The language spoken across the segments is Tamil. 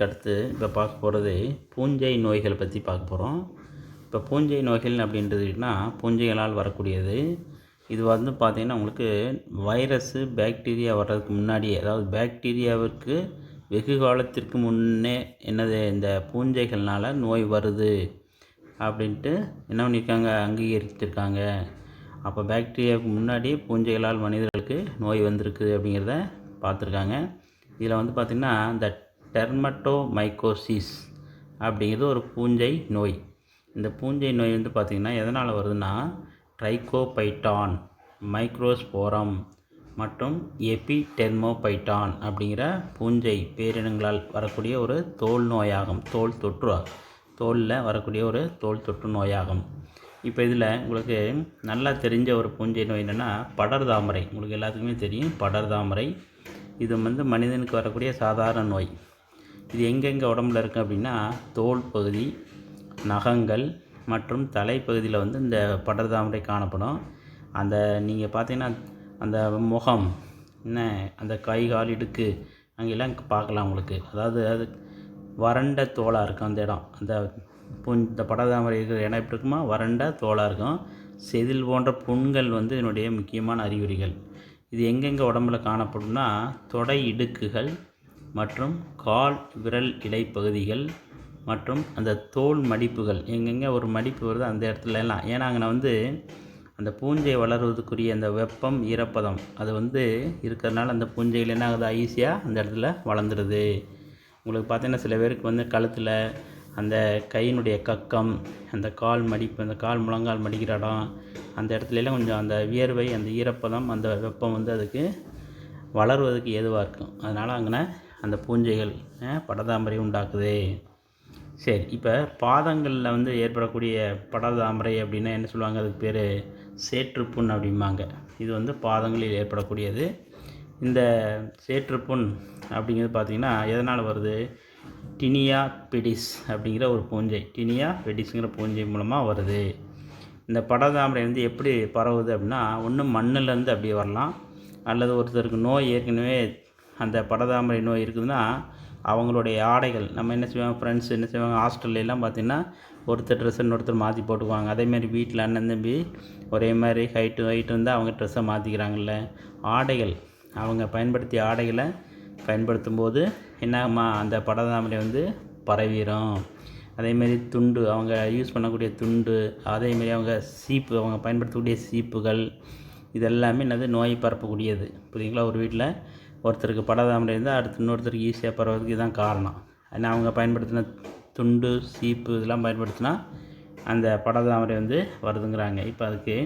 நோய்களுக்கு அடுத்து இப்போ பார்க்க போகிறது பூஞ்சை நோய்கள் பற்றி பார்க்க போகிறோம் இப்போ பூஞ்சை நோய்கள் அப்படின்றதுனா பூஞ்சைகளால் வரக்கூடியது. இது வந்து பார்த்திங்கன்னா உங்களுக்கு வைரஸு பாக்டீரியா வர்றதுக்கு முன்னாடியே அதாவது பாக்டீரியாவிற்கு வெகு காலத்திற்கு முன்னே என்னது இந்த பூஞ்சைகள்னால் நோய் வருது அப்படின்ட்டு என்ன பண்ணியிருக்காங்க அங்கீகரிச்சிருக்காங்க. அப்போ பாக்டீரியாவுக்கு முன்னாடி பூஞ்சைகளால் மனிதர்களுக்கு நோய் வந்திருக்கு அப்படிங்கிறத பார்த்துருக்காங்க. இதில் வந்து பார்த்திங்கன்னா இந்த டெர்மட்டோமைக்கோசிஸ் அப்படிங்கிறது ஒரு பூஞ்சை நோய். இந்த பூஞ்சை நோய் வந்து பார்த்திங்கன்னா எதனால் வருதுன்னா ட்ரைகோபைட்டான் மைக்ரோஸ்போரம் மற்றும் எபிடெர்மோபைட்டான் அப்படிங்கிற பூஞ்சை பேரினங்களால் வரக்கூடிய ஒரு தோல் நோயாகும். தோல் தொற்று தோலில் வரக்கூடிய ஒரு தோல் தொற்று நோயாகும். இப்போ இதில் உங்களுக்கு நல்லா தெரிஞ்ச ஒரு பூஞ்சை நோய் என்னென்னா படர்தாமரை. உங்களுக்கு எல்லாத்துக்குமே தெரியும் படர் தாமரை இது வந்து மனிதனுக்கு வரக்கூடிய சாதாரண நோய். இது எங்கெங்கே உடம்புல இருக்குது அப்படின்னா தோல் பகுதி நகங்கள் மற்றும் தலைப்பகுதியில் வந்து இந்த படர்தாமரை காணப்படும். அந்த நீங்கள் பார்த்தீங்கன்னா அந்த முகம் என்ன அந்த கை கால் இடுக்கு அங்கெல்லாம் பார்க்கலாம் உங்களுக்கு. அதாவது அது வறண்ட தோலாக இருக்கும் அந்த இடம். அந்த புண் இந்த படதாமரை இருக்கிற இடம் எப்படி இருக்குமா வறண்ட தோலாக இருக்கும். செதில் போன்ற புண்கள் வந்து இதனுடைய முக்கியமான அறிகுறிகள். இது எங்கெங்கே உடம்புல காணப்படும்னா தொடை இடுக்குகள் மற்றும் கால் விரல் இலைப்பகுதிகள் மற்றும் அந்த தோல் மடிப்புகள். எங்கெங்கே ஒரு மடிப்பு வருது அந்த இடத்துல எல்லாம் ஏன்னா அங்கே வந்து அந்த பூஞ்சை வளர்வதற்குரிய அந்த வெப்பம் ஈரப்பதம் அது வந்து இருக்கிறதுனால அந்த பூஞ்சைகள் என்ன ஆகுது? ஈஸியாக அந்த இடத்துல வளர்ந்துடுது உங்களுக்கு பார்த்தீங்கன்னா சில பேருக்கு வந்து கழுத்தில் அந்த கையினுடைய கக்கம் அந்த கால் மடிப்பு அந்த கால் முழங்கால் மடிக்கிற இடம் அந்த இடத்துலலாம் கொஞ்சம் அந்த வியர்வை அந்த ஈரப்பதம் அந்த வெப்பம் வந்து அதுக்கு வளர்வதற்கு ஏதுவாக இருக்கும். அதனால் அங்கே அந்த பூஞ்சைகள் படதாமரை உண்டாக்குது. சரி இப்போ பாதங்களில் வந்து ஏற்படக்கூடிய படதாமரை அப்படின்னா என்ன சொல்லுவாங்க? அதுக்கு பேர் சேற்றுப்புண் அப்படிம்பாங்க. இது வந்து பாதங்களில் ஏற்படக்கூடியது. இந்த சேற்றுப்புண் அப்படிங்கிறது பார்த்திங்கன்னா எதனால் வருது? டினியா பெடிஸ் அப்படிங்கிற ஒரு பூஞ்சை டினியா பெடிஸுங்கிற பூஞ்சை மூலமாக வருது. இந்த படதாமரை வந்து எப்படி பரவுது அப்படின்னா ஒன்று மண்ணிலேருந்து அப்படியே வரலாம். அல்லது ஒருத்தருக்கு நோய் ஏற்கனவே அந்த படதாமரை நோய் இருக்குதுன்னா அவங்களுடைய ஆடைகள் நம்ம என்ன செய்வாங்க ஃப்ரெண்ட்ஸ் என்ன செய்வாங்க ஹாஸ்டல்லாம் பார்த்திங்கன்னா ஒருத்தர் ட்ரெஸ் இன்னொருத்தர் மாற்றி போட்டுக்குவாங்க. அதேமாதிரி வீட்டில் அண்ணன் தம்பி ஒரே மாதிரி ஹைட்டு ஹைட்டு இருந்தால் அவங்க ட்ரெஸ்ஸை மாற்றிக்கிறாங்கல்ல ஆடைகள் அவங்க பயன்படுத்திய ஆடைகளை பயன்படுத்தும் போது என்னம்மா அந்த படதாமரை வந்து பரவிடும் அதேமாரி துண்டு அவங்க யூஸ் பண்ணக்கூடிய துண்டு அதேமாரி அவங்க சீப்பு அவங்க பயன்படுத்தக்கூடிய சீப்புகள் இதெல்லாமே என்னது நோய் பரப்பக்கூடியது. புரியுங்களா ஒரு வீட்டில் ஒருத்தருக்கு படதாமரை இருந்தால் அடுத்து இன்னொருத்தருக்கு ஈஸியாக பரவதுக்கு இதுதான் காரணம். ஏன்னா அவங்க பயன்படுத்தின துண்டு சீப்பு இதெல்லாம் பயன்படுத்தினா அந்த படதாமரை வந்து வருதுங்கிறாங்க. இப்போ அதுக்கு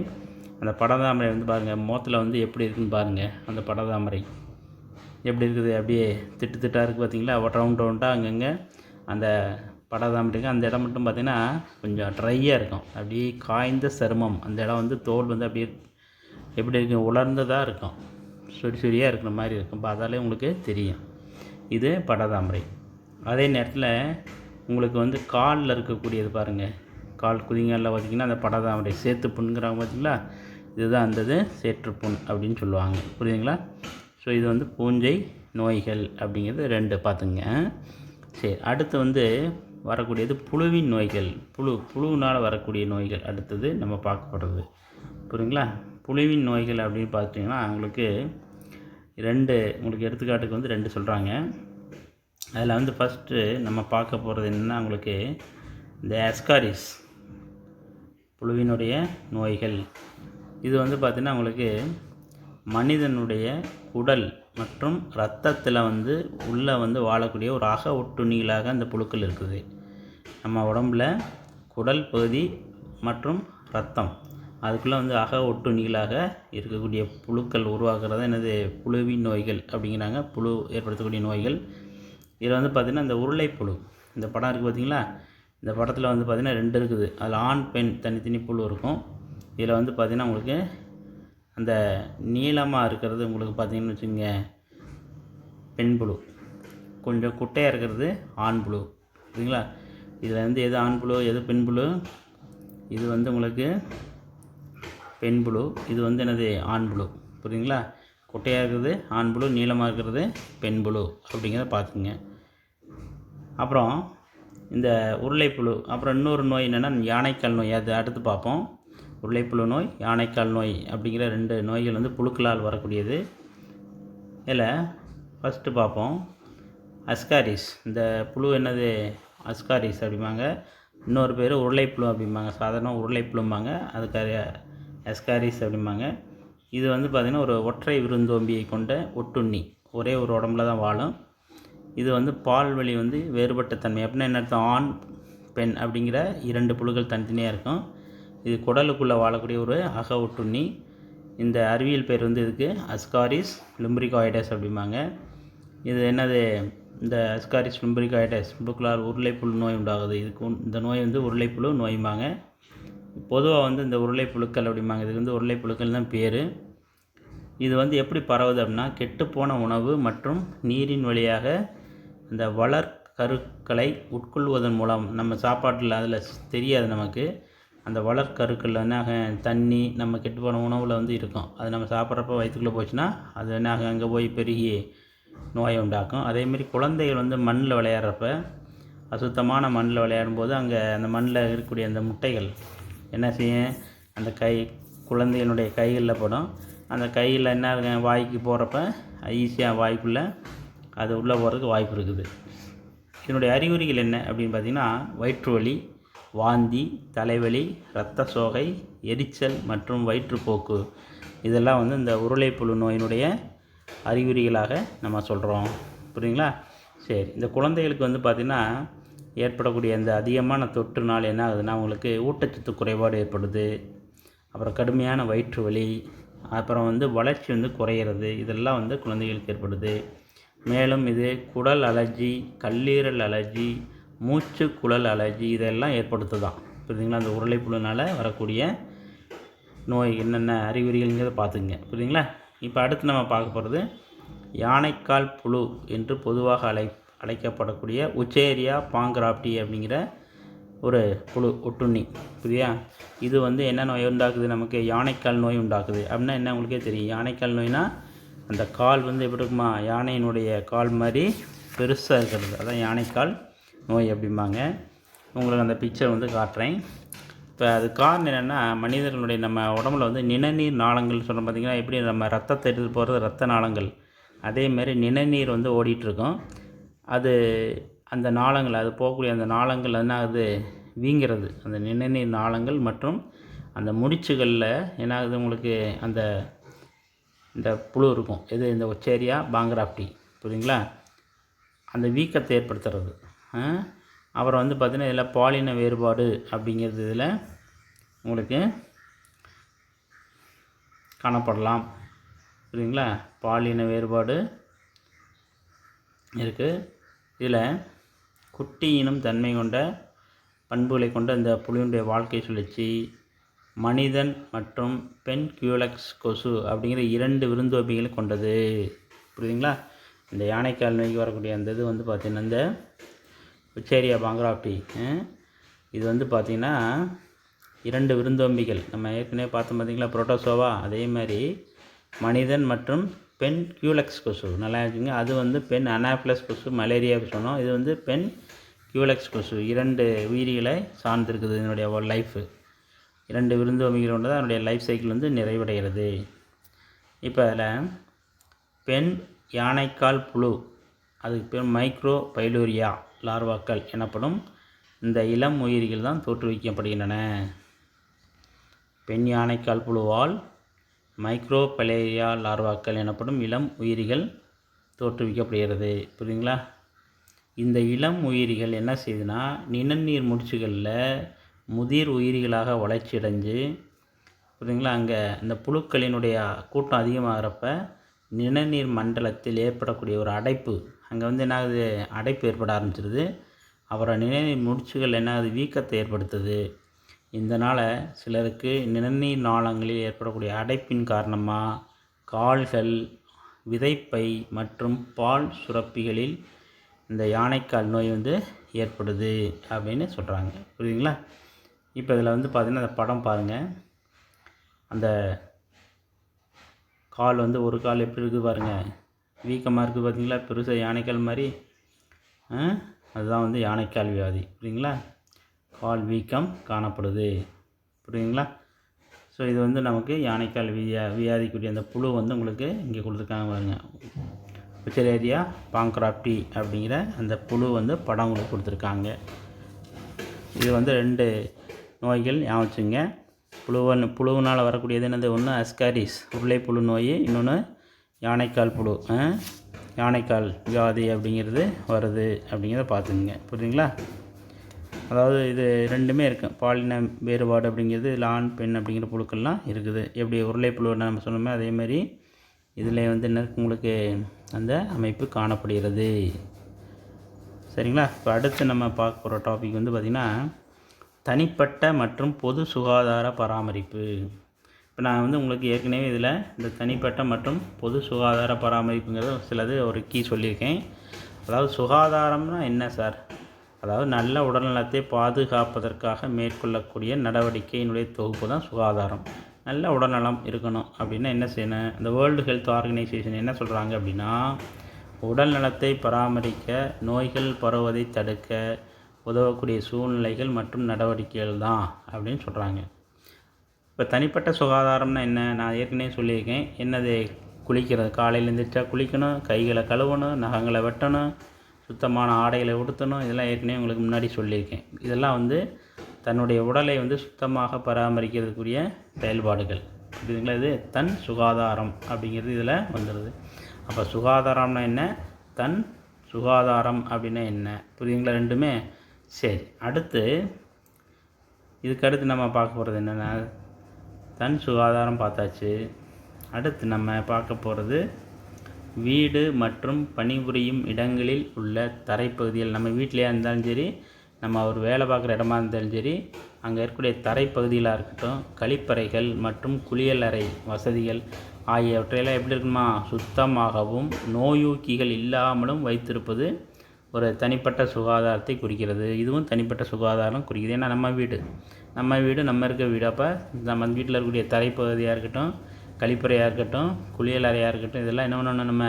அந்த படதாமரை வந்து பாருங்கள் மோத்தில் வந்து எப்படி இருக்குன்னு பாருங்கள் அந்த படதாமரை. எப்படி இருக்குது? அப்படியே திட்டு திட்டாக இருக்குது பார்த்தீங்களா ரவுண்ட் ரவுண்டாக அங்கங்கே அந்த படாதாமரைக்கு அந்த இடம் மட்டும் பார்த்திங்கன்னா கொஞ்சம் ட்ரையாக இருக்கும். அப்படியே காய்ந்த சருமம். அந்த இடம் வந்து தோல் வந்து அப்படியே எப்படி இருக்கும் உலர்ந்ததாக இருக்கும். சொறி சொரியாக இருக்கிற மாதிரி இருக்கும். பார்த்தாலே உங்களுக்கு தெரியும். இது படதாமரை. அதே நேரத்தில் உங்களுக்கு வந்து காலில் இருக்கக்கூடியது பாருங்கள் கால் குதிங்காலில் பார்த்திங்கன்னா அந்த படதாமரை சேத்து புண்ணுங்கிறாங்க பார்த்திங்களா? இதுதான் அந்தது சேற்றுப்புண் அப்படின்னு சொல்லுவாங்க. புரியுதுங்களா? ஸோ இது வந்து பூஞ்சை நோய்கள் அப்படிங்கிறது ரெண்டு பார்த்துங்க. சரி அடுத்து வந்து வரக்கூடியது புழுவின் நோய்கள். புழு புழுவினால் வரக்கூடிய நோய்கள் அடுத்தது நம்ம பார்க்கப்படுறது. புரியுங்களா புழுவின் நோய்கள் அப்படின்னு பார்த்துட்டிங்கன்னா உங்களுக்கு ரெண்டு உங்களுக்கு எடுத்துக்காட்டுக்கு வந்து ரெண்டு சொல்கிறாங்க அதில் வந்து ஃபஸ்ட்டு நம்ம பார்க்க போகிறது என்னென்னா உங்களுக்கு இந்த எஸ்காரிஸ் புழுவினுடைய நோய்கள். இது வந்து பார்த்திங்கன்னா உங்களுக்கு மனிதனுடைய உடல் மற்றும் ரத்தத்தில் வந்து உள்ளே வந்து வாழக்கூடிய ஒரு அக ஒட்டுண்ணிகளாக அந்த புழுக்கள் இருக்குது. நம்ம உடம்பில் குடல் பகுதி மற்றும் ரத்தம் அதுக்குள்ளே வந்து அக ஒட்டுண்ணிகளாக இருக்கக்கூடிய புழுக்கள் உருவாகிறது என்னது? புழுவின் நோய்கள் அப்படிங்கிறாங்க. புழு ஏற்படுத்தக்கூடிய நோய்கள். இதில் வந்து பார்த்திங்கன்னா இந்த உருளை புழு இந்த படம் இருக்குது பார்த்திங்களா? இந்த படத்தில் வந்து பார்த்திங்கன்னா ரெண்டு இருக்குது. அதில் ஆண் பெண் தனித்தனி புழு இருக்கும். இதில் வந்து பார்த்திங்கன்னா உங்களுக்கு அந்த நீளமாக இருக்கிறது உங்களுக்கு பார்த்திங்கன்னு வச்சுங்க பெண் புழு. கொஞ்சம் குட்டையாக இருக்கிறது ஆண் புழு. சரிங்களா? இதில் வந்து எது ஆண் புழு எது பெண் புழு? இது வந்து உங்களுக்கு பெண் புழு இது வந்து என்னது ஆண் புழு. புரியுதுங்களா? குட்டையாக இருக்கிறது ஆண் புழு நீளமாக இருக்கிறது பெண் புழு. அப்படிங்கிறத பார்த்துங்க அப்புறம் இந்த உருளைப்புழு அப்புறம் இன்னொரு நோய் என்னென்னா யானைக்கால் நோய். அது அடுத்து பார்ப்போம். உருளைப்புழு நோய் யானைக்கால் நோய் அப்படிங்கிற ரெண்டு நோய்கள் வந்து புழுக்களால் வரக்கூடியது. இதில் ஃபஸ்ட்டு பார்ப்போம். அஸ்காரிஸ். இந்த புழு என்னது அஸ்காரிஸ் அப்படிம்பாங்க. இன்னொரு பேர் உருளைப்புழு அப்படிம்பாங்க. சாதாரண உருளைப்புழும்பாங்க. அதுக்கு அஸ்காரிஸ் அப்படிம்பாங்க. இது வந்து பார்த்திங்கன்னா ஒரு ஒற்றை விருந்தோம்பியை கொண்ட ஒட்டுண்ணி. ஒரே ஒரு உடம்புல தான் வாழும். இது வந்து பால் வழி வந்து வேறுபட்ட தன்மை. அப்படின்னா என்ன அர்த்தம்? ஆண் பெண் அப்படிங்கிற இரண்டு புழுக்கள் தனித்தனியாக இருக்கும். இது குடலுக்குள்ளே வாழக்கூடிய ஒரு அக ஒட்டுண்ணி. இந்த அறிவியல் பேர் வந்து இதுக்கு அஸ்காரிஸ் லிம்பரிகாய்டஸ் அப்படிம்பாங்க. இது என்னது? இந்த அஸ்காரிஸ் லிம்பரிகாய்டஸ் புழுக்களால் உருளைப்புழு நோய் உண்டாகுது. இதுக்கு இந்த நோய் வந்து உருளைப்புழு நோய்பாங்க பொதுவாக வந்து இந்த உருளை புழுக்கள் அப்படிம்பாங்க. இதுக்கு வந்து உருளைப்புழுக்கள் தான் பேர். இது வந்து எப்படி பரவுது அப்படின்னா கெட்டுப்போன உணவு மற்றும் நீரின் வழியாக இந்த வளர் கருக்களை உட்கொள்வதன் மூலம் நம்ம சாப்பாட்டில் அதில் தெரியாது நமக்கு. அந்த வளர் கருக்கள் வந்து தண்ணி நம்ம கெட்டுப்போன உணவில் வந்து இருக்கும். அது நம்ம சாப்பிட்றப்ப வயிற்றுக்குள்ளே போச்சுன்னா அது என்ன அங்கே போய் பெருகி நோயை உண்டாக்கும். அதேமாரி குழந்தைகள் வந்து மண்ணில் விளையாடுறப்ப அசுத்தமான மண்ணில் விளையாடும்போது அங்கே அந்த மண்ணில் இருக்கக்கூடிய அந்த முட்டைகள் என்ன செய்யும் அந்த கை குழந்தைகளுடைய கைகளில் படும். அந்த கையில் என்ன இருக்கு? வாய்க்கு போகிறப்ப ஈஸியாக வாய்க்குள்ளே அது உள்ளே போகிறதுக்கு வாய்ப்பு இருக்குது. இதனுடைய அறிகுறிகள் என்ன அப்படின்னு பார்த்தீங்கன்னா வயிற்று வலி வாந்தி தலைவலி இரத்த சோகை எரிச்சல் மற்றும் வயிற்றுப்போக்கு. இதெல்லாம் வந்து இந்த உருளைப்புழு நோயினுடைய அறிகுறிகளாக நம்ம சொல்கிறோம் புரியுங்களா சரி இந்த குழந்தைகளுக்கு வந்து பார்த்திங்கன்னா ஏற்படக்கூடிய இந்த அதிகமான தொற்றுனால் என்ன ஆகுதுன்னா அவங்களுக்கு ஊட்டச்சத்து குறைபாடு ஏற்படுது. அப்புறம் கடுமையான வயிற்று வலி அப்புறம் வந்து வளர்ச்சி வந்து குறையிறது இதெல்லாம் வந்து குழந்தைகளுக்கு ஏற்படுது. மேலும் இது குடல் அலர்ஜி கல்லீரல் அலர்ஜி மூச்சு குழல் அலர்ஜி இதெல்லாம் ஏற்படுத்துதான். புரியுதுங்களா? அந்த உருளைப்புழுனால் வரக்கூடிய நோய் என்னென்ன அறிகுறிகள்ங்கிறத பார்த்துங்க புரியுதுங்களா? இப்போ அடுத்து நம்ம பார்க்க போகிறது யானைக்கால் புழு என்று பொதுவாக அழை அழைக்கப்படக்கூடிய உச்சேரியா பாங்கிராப்டி அப்படிங்கிற ஒரு புழு ஒட்டுண்ணி புரியா இது வந்து என்ன நோய் உண்டாக்குது? நமக்கு யானைக்கால் நோய் உண்டாக்குது. அப்படின்னா என்ன உங்களுக்கே தெரியும். யானைக்கால் நோய்னா அந்த கால் வந்து எப்படி இருக்குமா? யானையினுடைய கால் மாதிரி பெருசாக இருக்கிறது. அதான் யானைக்கால் நோய் அப்படிம்பாங்க. உங்களுக்கு அந்த பிக்சர் வந்து காட்டுறேன். இப்போ அது காரணம் என்னென்னா மனிதர்களுடைய நம்ம உடம்புல வந்து நிணநீர் நாளங்கள் சொல்கிறோம் பார்த்தீங்கன்னா எப்படி நம்ம ரத்தத்தை எடுத்துகிட்டு போகிறது ரத்த நாளங்கள். அதேமாரி நிணநீர் வந்து ஓடிட்டுருக்கோம் அது அந்த நாளங்கள் அது போகக்கூடிய அந்த நாளங்கள் என்ன ஆகுது வீங்கிறது. அந்த நிணநீர் நாளங்கள் மற்றும் அந்த முடிச்சுகளில் என்ன ஆகுது உங்களுக்கு? அந்த இந்த புழு இருக்கும். எது? இந்த ஒச்சேரியா பாங்கராப்டி புரியுங்களா அந்த வீக்கத்தை ஏற்படுத்துறது. அப்புறம் வந்து பார்த்திங்கன்னா இதில் பாலின வேறுபாடு அப்படிங்கிறது இதில் உங்களுக்கு காணப்படலாம். புரியுங்களா பாலின வேறுபாடு இருக்குது இதில் குட்டியினும் தன்மை கொண்ட பண்புகளை கொண்ட இந்த புலியினுடைய வாழ்க்கை சுழற்சி மனிதன் மற்றும் பெண் கியூலக்ஸ் கொசு அப்படிங்கிற இரண்டு விருந்தோம்பிகளை கொண்டது. புரியுதுங்களா? இந்த யானைக்கால் நோய்க்கு வரக்கூடிய அந்த இது வந்து பார்த்திங்கன்னா இந்த உச்சேரியா பாங்கராப்டி இது வந்து பார்த்திங்கன்னா இரண்டு விருந்தோம்பிகள். நம்ம ஏற்கனவே பார்த்தோம் பார்த்திங்களா புரோட்டோசோவா அதே மாதிரி மனிதன் மற்றும் பெண் கியூலெக்ஸ் கொசு. நல்லா இருக்குங்க அது வந்து பெண் அனாப்ளஸ் கொசு மலேரியா சொன்னோம். இது வந்து பெண் கியூலெக்ஸ் கொசு. இரண்டு உயிரிகளை சார்ந்திருக்குது இதனுடைய லைஃபு இரண்டு விருந்தோம்பிகள் தான் அதனுடைய லைஃப் சைக்கிள் வந்து நிறைவடைகிறது. இப்போ அதில் பெண் யானைக்கால் புழு அதுக்கு பேர் மைக்ரோ பைலூரியா லார்வாக்கள் எனப்படும் இந்த இளம் உயிரிகள் தான் தோற்றுவிக்கப்படுகின்றன. பெண் யானைக்கால் புழுவால் மைக்ரோ பலேரியா லார்வாக்கள் எனப்படும் இளம் உயிரிகள் தோற்றுவிக்கப்படுகிறது. புரியுதுங்களா? இந்த இளம் உயிரிகள் என்ன செய்யுதுன்னா நிணநீர் முடிச்சுகளில் முதிர் உயிரிகளாக வளர்ச்சி அடைஞ்சு புரியுதுங்களா? அங்கே இந்த புழுக்களினுடைய கூட்டம் அதிகமாகிறப்ப நிணநீர் மண்டலத்தில் ஏற்படக்கூடிய ஒரு அடைப்பு அங்கே வந்து என்ன ஆகுது அடைப்பு ஏற்பட ஆரம்பிச்சிருது. அப்புறம் நிணநீர் முடிச்சுகள் என்ன ஆகுது வீக்கத்தை ஏற்படுத்துது. இதனால் சிலருக்கு நிணநீர் நாளங்களில் ஏற்படக்கூடிய அடைப்பின் காரணமாக கால்கள் விதைப்பை மற்றும் பால் சுரப்பிகளில் இந்த யானைக்கால் நோய் வந்து ஏற்படுது அப்படின்னு சொல்கிறாங்க புரியுதுங்களா? இப்போ இதில் வந்து பார்த்திங்கன்னா அந்த படம் பாருங்கள் அந்த கால் வந்து ஒரு கால் எப்படி இருக்குது பாருங்கள் வீக்கமாக இருக்குது பார்த்தீங்களா பெருசாக யானைக்கால் மாதிரி. அதுதான் வந்து யானைக்கால் வியாதி. புரியுங்களா கால் வீக்கம் காணப்படுது. புரியுங்களா ஸோ இது வந்து நமக்கு யானைக்கால் வியா வியாதிக்குரிய அந்த புழு வந்து உங்களுக்கு இங்கே கொடுத்துருக்காங்க பாருங்க. உச்சரேரியா பாங்க்ராப்டி அப்படிங்கிற அந்த புழு வந்து படம் உங்களுக்கு கொடுத்துருக்காங்க. இது வந்து ரெண்டு நோய்கள் ஞாபகம் வச்சுங்க புழுவன் புழுவினால் வரக்கூடியது என்னது? ஒன்று அஸ்காரிஸ் புழு நோய் இன்னொன்று யானைக்கால் புழு யானைக்கால் வியாதி அப்படிங்கிறது வருது அப்படிங்கிறத பார்த்துக்குங்க. புரியுதுங்களா? அதாவது இது ரெண்டுமே இருக்குது பாலின வேறுபாடு அப்படிங்கிறது இதில் ஆண் பெண் அப்படிங்கிற புழுக்கள்லாம் இருக்குது. எப்படி உருளைப்புழு நம்ம சொன்னோமே அதே மாதிரி இதில் வந்து என்ன இருக்கு? உங்களுக்கு அந்த அமைப்பு காணப்படுகிறது. சரிங்களா? இப்போ அடுத்து நம்ம பார்க்க போகிற டாபிக் வந்து பார்த்திங்கன்னா தனிப்பட்ட மற்றும் பொது சுகாதார பராமரிப்பு. இப்போ நான் வந்து உங்களுக்கு ஏற்கனவே இதில் இந்த தனிப்பட்ட மற்றும் பொது சுகாதார பராமரிப்புங்கிறது சிலது ஒரு கீ சொல்லியிருக்கேன். அதாவது சுகாதாரம்னா என்ன சார்? அதாவது நல்ல உடல்நலத்தை பாதுகாப்பதற்காக மேற்கொள்ளக்கூடிய நடவடிக்கையினுடைய தொகுப்பு தான் சுகாதாரம். நல்ல உடல்நலம் இருக்கணும் அப்படின்னா என்ன செய்யணும்? இந்த வேர்ல்டு ஹெல்த் ஆர்கனைசேஷன் என்ன சொல்கிறாங்க அப்படின்னா உடல் நலத்தை பராமரிக்க நோய்கள் பரவுவதை தடுக்க உதவக்கூடிய சூழ்நிலைகள் மற்றும் நடவடிக்கைகள் தான் அப்படின்னு சொல்கிறாங்க இப்போ தனிப்பட்ட சுகாதாரம்னா என்ன? நான் ஏற்கனவே சொல்லியிருக்கேன். என்னது? குளிக்கிறது. காலையில் எழுந்திரிச்சா குளிக்கணும் கைகளை கழுவணும் நகங்களை வெட்டணும் சுத்தமான ஆடைகளை உடுத்தணும் இதெல்லாம் ஏற்கனவே உங்களுக்கு முன்னாடி சொல்லியிருக்கேன். இதெல்லாம் வந்து தன்னுடைய உடலை வந்து சுத்தமாக பராமரிக்கிறதுக்குரிய செயல்பாடுகள். புரியுதுங்களா இது? தன் சுகாதாரம் அப்படிங்கிறது இதில் வந்துடுது அப்போ சுகாதாரம்னா என்ன? தன் சுகாதாரம் அப்படின்னா என்ன? புரியுதுங்களா ரெண்டுமே? சரி அடுத்து இதுக்கு அடுத்து நம்ம பார்க்க போகிறது என்னென்னா தன் சுகாதாரம் பார்த்தாச்சு. அடுத்து நம்ம பார்க்க போகிறது வீடு மற்றும் பணிபுரியும் இடங்களில் உள்ள தரைப்பகுதிகள் நம்ம வீட்டிலையா இருந்தாலும் சரி நம்ம ஒரு வேலை பார்க்குற இடமா இருந்தாலும் சரி அங்கே இருக்கக்கூடிய தரைப்பகுதிகளாக இருக்கட்டும் கழிப்பறைகள் மற்றும் குளியலறை வசதிகள் ஆகியவற்றையெல்லாம் எப்படி இருக்குமா? சுத்தமாகவும் நோயூக்கிகள் இல்லாமலும் வைத்திருப்பது ஒரு தனிப்பட்ட சுகாதாரத்தை குறிக்கிறது. இதுவும் தனிப்பட்ட சுகாதாரம் குறிக்குது. ஏன்னா நம்ம வீடு நம்ம வீடு நம்ம இருக்க வீடு. அப்போ நம்ம வீட்டில் இருக்கக்கூடிய தரைப்பகுதியாக இருக்கட்டும் கழிப்பறையாக இருக்கட்டும் குளியல் அறையாக இருக்கட்டும் இதெல்லாம் என்ன பண்ணணும்? நம்ம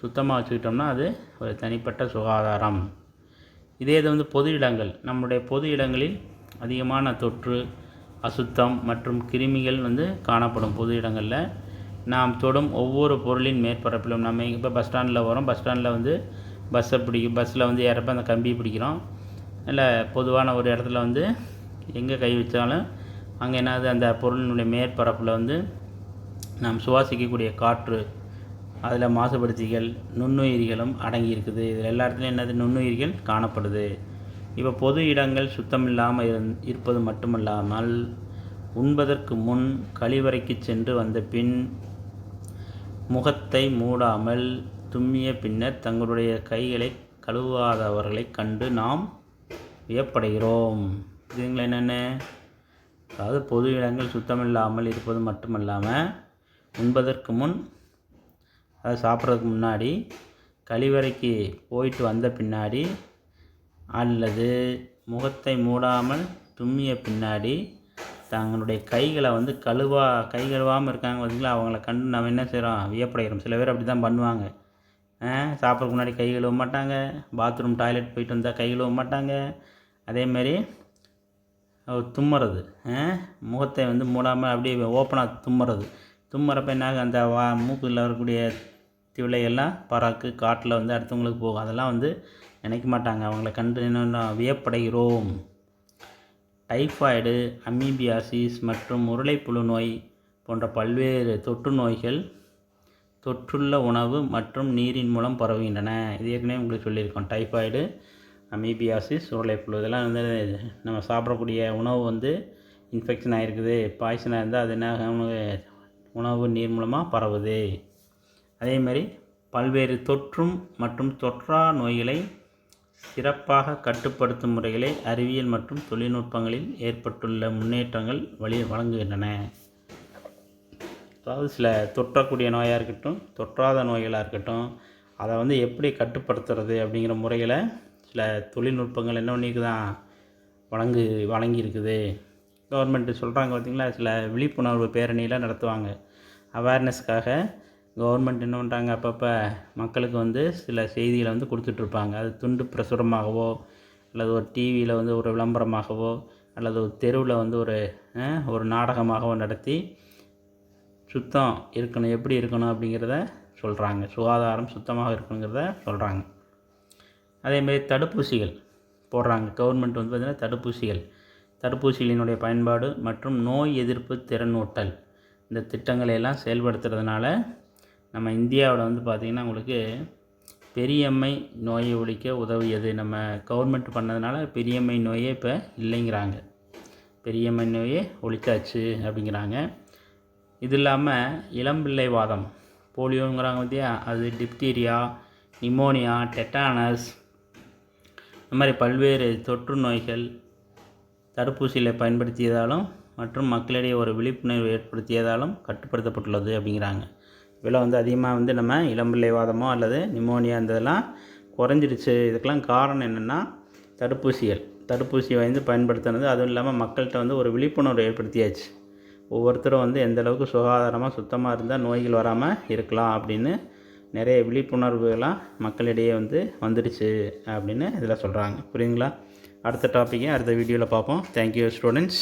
சுத்தமாக வச்சுக்கிட்டோம்னா அது ஒரு தனிப்பட்ட சுகாதாரம். இதே இது வந்து பொது இடங்கள். நம்முடைய பொது இடங்களில் அதிகமான தொற்று அசுத்தம் மற்றும் கிருமிகள் வந்து காணப்படும் பொது இடங்களில். நாம் தொடும் ஒவ்வொரு பொருளின் மேற்பரப்பிலும் நம்ம இப்போ பஸ் ஸ்டாண்டில் வரோம் பஸ் ஸ்டாண்டில் வந்து பஸ்ஸை பிடிக்கும் பஸ்ஸில் வந்து ஏறப்ப அந்த கம்பியை பிடிக்கிறோம். இல்லை பொதுவான ஒரு இடத்துல வந்து எங்கே கை வச்சாலும் அங்கே என்னது அந்த பொருளினுடைய மேற்பரப்பில் வந்து நாம் சுவாசிக்கக்கூடிய காற்று அதில் மாசுபடுத்திகள் நுண்ணுயிரிகளும் அடங்கியிருக்குது. இதில் எல்லா இடத்துலையும் என்னது? நுண்ணுயிரிகள் காணப்படுது. இப்போ பொது இடங்கள் சுத்தமில்லாமல் இருந் இருப்பது மட்டுமல்லாமல் உண்பதற்கு முன் கழிவறைக்கு சென்று வந்த பின் முகத்தை மூடாமல் தும்மிய பின்னர் தங்களுடைய கைகளை கழுவாதவர்களைக் கண்டு நாம் வியப்படைகிறோம். இதுங்களா என்னென்ன? அதாவது பொது இடங்கள் சுத்தமில்லாமல் இருப்பது மட்டுமல்லாமல் உண்பதற்கு முன் அதை சாப்பிட்றதுக்கு முன்னாடி கழிவறைக்கு போயிட்டு வந்த பின்னாடி அல்லது முகத்தை மூடாமல் தும்மிய பின்னாடி தங்களுடைய கைகளை வந்து கழுவா கை கழுவாமல் இருக்காங்க பார்த்தீங்களா அவங்கள கண்டு நம்ம என்ன செய்கிறோம் வியப்படைகிறோம் சில பேர் அப்படி தான் பண்ணுவாங்க சாப்பிட்றதுக்கு முன்னாடி கை கழுவ மாட்டாங்க. பாத்ரூம் டாய்லெட் போயிட்டு வந்தால் கை கழுவ மாட்டாங்க. அதேமாரி தும்முறது. முகத்தை வந்து மூடாமல் அப்படியே ஓப்பனாக தும்முறது. தும்முறப்ப என்ன அந்த வா மூக்கில் வரக்கூடிய திவிலையெல்லாம் பறக்கு காட்டில் வந்து அடுத்தவங்களுக்கு போகும். அதெல்லாம் வந்து நினைக்க மாட்டாங்க. அவங்கள கண்டு என்னென்ன வியப்படைகிறோம். டைஃபாய்டு அமீபியாசிஸ் மற்றும் உருளைப்புழு நோய் போன்ற பல்வேறு தொற்று நோய்கள் தொற்றுள்ள உணவு மற்றும் நீரின் மூலம் பரவுகின்றன. இது ஏற்கனவே உங்களுக்கு சொல்லியிருக்கோம். டைஃபாய்டு அமீபியாசிஸ் உருளைப்புழு இதெல்லாம் வந்து நம்ம சாப்பிடக்கூடிய உணவு வந்து இன்ஃபெக்ஷன் ஆகிருக்குது பாய்சனாக இருந்தால் அது என்ன உணவு நீர் மூலமாக பரவுது. அதேமாதிரி பல்வேறு தொற்றும் மற்றும் தொற்றா நோய்களை சிறப்பாக கட்டுப்படுத்தும் முறைகளை அறிவியல் மற்றும் தொழில்நுட்பங்களில் ஏற்பட்டுள்ள முன்னேற்றங்கள் வழி வழங்குகின்றன. அதாவது சில தொற்றக்கூடிய நோயாக இருக்கட்டும் தொற்றாத நோய்களாக இருக்கட்டும் அதை வந்து எப்படி கட்டுப்படுத்துறது அப்படிங்கிற முறைகளை சில தொழில்நுட்பங்கள் என்ன தான் வழங்கு வழங்கியிருக்குது. கவர்மெண்ட்டு சொல்கிறாங்க பார்த்திங்களா சில விழிப்புணர்வு பேரணியெலாம் நடத்துவாங்க. அவேர்னஸ்க்காக கவர்மெண்ட் என்ன பண்ணுறாங்க அப்பப்போ மக்களுக்கு வந்து சில செய்திகளை வந்து கொடுத்துட்ருப்பாங்க அது துண்டு பிரசுரமாகவோ அல்லது ஒரு டிவியில் வந்து ஒரு விளம்பரமாகவோ அல்லது ஒரு தெருவில் வந்து ஒரு ஒரு நாடகமாகவோ நடத்தி சுத்தம் இருக்கணும். எப்படி இருக்கணும் அப்படிங்கிறத சொல்கிறாங்க சுகாதாரம் சுத்தமாக இருக்கணுங்கிறத சொல்கிறாங்க அதேமாரி தடுப்பூசிகள் போடுறாங்க. கவர்மெண்ட் வந்து பார்த்திங்கன்னா தடுப்பூசிகள். தடுப்பூசிகளினுடைய பயன்பாடு மற்றும் நோய் எதிர்ப்பு திறனூட்டல். இந்த திட்டங்களை எல்லாம் செயல்படுத்துறதுனால நம்ம இந்தியாவில் வந்து பார்த்திங்கன்னா உங்களுக்கு பெரியம்மை நோயை ஒழிக்க உதவியது. நம்ம கவர்மெண்ட் பண்ணதுனால பெரியம்மை நோயே இப்போ இல்லைங்கிறாங்க. பெரியம்மை நோயே ஒழிக்காச்சு அப்படிங்கிறாங்க. இது இல்லாமல் இளம்பிள்ளை வாதம் போலியோங்கிறாங்க பார்த்தியா அது டிப்தீரியா நிமோனியா டெட்டானஸ் இந்த மாதிரி பல்வேறு தொற்று நோய்கள் தடுப்பூசிகளை பயன்படுத்தியதாலும் மற்றும் மக்களிடையே ஒரு விழிப்புணர்வு ஏற்படுத்தியதாலும் கட்டுப்படுத்தப்பட்டுள்ளது அப்படிங்கிறாங்க. இதில் வந்து அதிகமாக வந்து நம்ம இளம்பிள்ளைவாதமோ அல்லது நிமோனியா இந்த இதெல்லாம் குறைஞ்சிடுச்சு. இதுக்கெல்லாம் காரணம் என்னென்னா தடுப்பூசிகள். தடுப்பூசியை வந்து பயன்படுத்தினது அதுவும் இல்லாமல் மக்கள்கிட்ட வந்து ஒரு விழிப்புணர்வு ஏற்படுத்தியாச்சு. ஒவ்வொருத்தரும் வந்து எந்த அளவுக்கு சுகாதாரமாக சுத்தமாக இருந்தால் நோய்கள் வராமல் இருக்கலாம் அப்படின்னு நிறைய விழிப்புணர்வுகளாக மக்களிடையே வந்து வந்துடுச்சு அப்படின்னு இதில் சொல்கிறாங்க புரியுங்களா அடுத்த டாப்பிக்கை அடுத்த வீடியோவில் பார்ப்போம். Thank you students